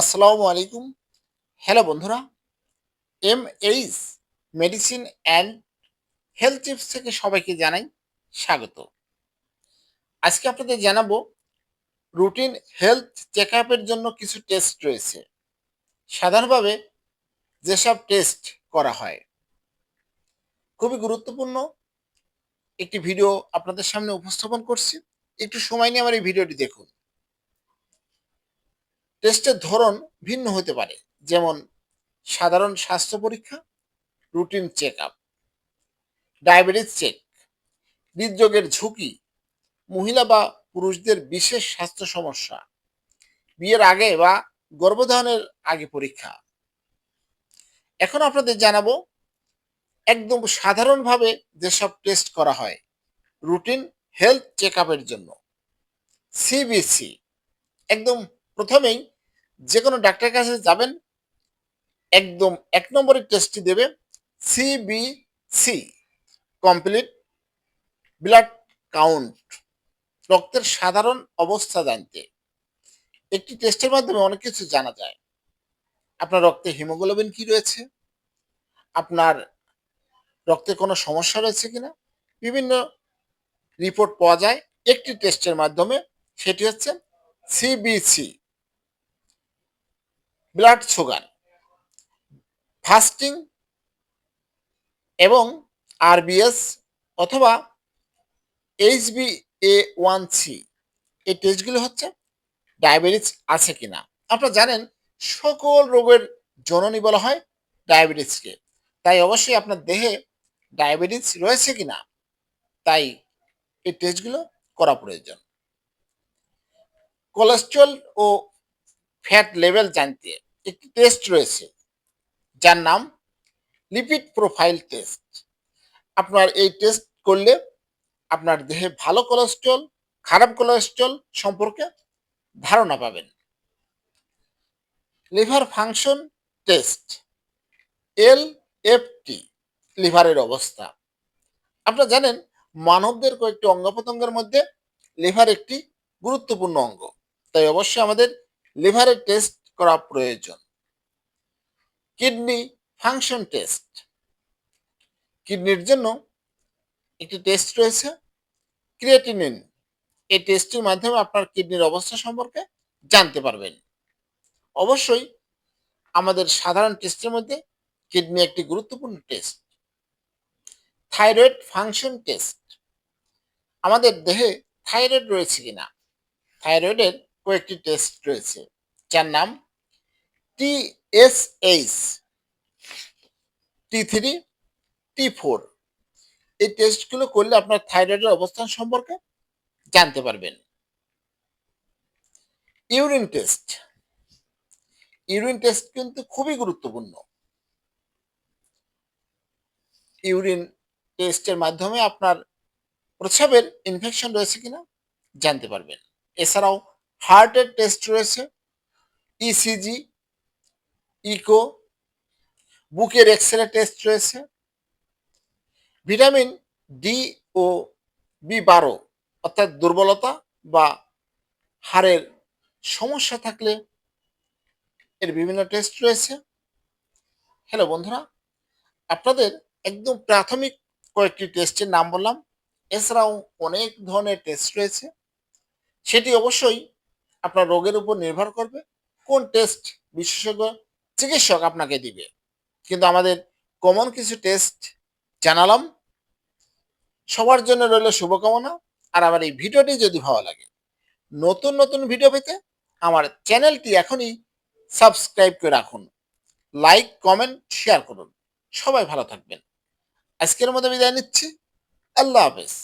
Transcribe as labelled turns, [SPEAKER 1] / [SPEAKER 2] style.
[SPEAKER 1] আসসালামু আলাইকুম। হ্যালো বন্ধুরা M H medicine and health tips থেকে সবাইকে জানাই স্বাগত। আজকে আপনাদের জানাব রুটিন হেলথ চেক আপের জন্য কিছু টেস্ট রয়েছে। সাধারণভাবে যেসব টেস্ট করা হয়। খুবই গুরুত্বপূর্ণ একটি ভিডিও আপনাদের সামনে উপস্থাপন করছি। একটু সময় নিয়ে আমার এই ভিডিওটি দেখুন। টেস্টের ধরন ভিন্ন হতে পারে। যেমন, সাধারণ স্বাস্থ্য পরীক্ষা, routine check up diabetes check, হৃদরোগের ঝুঁকি, মহিলা বা পুরুষদের বিশেষ স্বাস্থ্য সমস্যা, বিয়ের আগে বা গর্ভধারণের আগে পরীক্ষা। এখন আপনাদের জানাব, একদম সাধারণভাবে যেসব টেস্ট করা হয়, রুটিন হেলথ চেক জন্য, সিবিসি, একদম প্রথমেই যে কোনো ডাক্তারের কাছে যাবেন, একদম এক নম্বরের টেস্টটি দেবে সিবিসি কমপ্লিট ব্লাড কাউন্ট রক্তের সাধারণ অবস্থা জানতে। একটি টেস্টের মাধ্যমে অনেক কিছু জানা যায়। আপনার রক্তে হিমোগ্লোবিন কি রয়েছে? আপনার রক্তে কোনো সমস্যা রয়েছে কিনা? বিভিন্ন রিপোর্ট পাওয়া যায়। একটি টেস্টের মাধ্যমে সেটি হচ্ছে সিবিসি ব্লাড সুগার, ফাস্টিং এবং আরবিএস অথবা এইচবি এ ওয়ান সি, এই টেস্টগুলো হচ্ছে ডায়াবেটিস আছে কিনা। আপনারা জানেন সকল রোগের জননী বলা হয় ডায়াবেটিসকে তাই অবশ্যই আপনার দেহে ডায়াবেটিস রয়েছে কিনা, তাই এই টেস্টগুলো করা প্রয়োজন। কোলেস্ট্রল ও ফ্যাট লেভেল জানতে একটি টেস্ট রয়েছে, যার নাম লিপিড প্রোফাইল টেস্ট আপনার এই টেস্ট করলে আপনার দেহে ভালো কোলেস্ট্রল খারাপ কোলেস্ট্রল সম্পর্কে ধারণা পাবেন। Liver function test L F T লিভারের অবস্থা। আপনারা জানেন, মানবদের কয়েকটি অঙ্গ প্রত্যঙ্গের মধ্যে লিভার একটি গুরুত্বপূর্ণ অঙ্গ। তাই অবশ্যই আমাদের লিভারের টেস্ট করা প্রয়োজন। Kidney function test. কিডনির জন্য একটি টেস্ট রয়েছে, ক্রিয়েটিনিন। এই টেস্টের মাধ্যমে আপনার কিডনির অবস্থা সম্পর্কে জানতে পারবেন। অবশ্যই আমাদের সাধারণ টেস্টের মধ্যে কিডনি একটি গুরুত্বপূর্ণ টেস্ট। Thyroid function test. আমাদের দেহে থাইরয়েড রয়েছে কিনা? থাইরয়েডের কয়েকটি টেস্ট রয়েছে, যার নাম TSH T three T four এই টেস্টগুলো করলে আপনার থাইরয়েডের অবস্থান সম্পর্কে জানতে পারবেন। ইউরিন টেস্ট ইউরিন টেস্ট কিন্তু খুবই গুরুত্বপূর্ণ। ইউরিন টেস্টের মাধ্যমে আপনার প্রস্রাবের ইনফেকশন রয়েছে কিনা জানতে পারবেন। এছাড়াও হার্টের টেস্ট রয়েছে ইসিজি ইকো বুকের এক্সরে টেস্ট রয়েছে, ভিটামিন ডি ও বি বারো অর্থাৎ দুর্বলতা বা হাড়ের সমস্যা থাকলে এর বিভিন্ন টেস্ট রয়েছে। হ্যালো বন্ধুরা, আপনাদের একদম প্রাথমিক কয়েকটি টেস্টের নাম বললাম, এছাড়াও অনেক ধরনের টেস্ট রয়েছে, সেটি অবশ্যই আপনার রোগের উপর নির্ভর করবে, কোন টেস্ট বিশেষজ্ঞ, চিকিৎসক আপনাকে দিবে। কিন্তু আমাদের কমন কিছু টেস্ট জানালাম। সবার জন্য রইল শুভকামনা। আর আমার এই ভিডিওটি যদি ভালো লাগে, নতুন নতুন ভিডিও পেতে আমার চ্যানেলটি এখনই সাবস্ক্রাইব করে রাখুন। লাইক কমেন্ট শেয়ার করুন। সবাই ভালো থাকবেন। আজকের মতো বিদায় নিচ্ছি। আল্লাহ হাফেজ।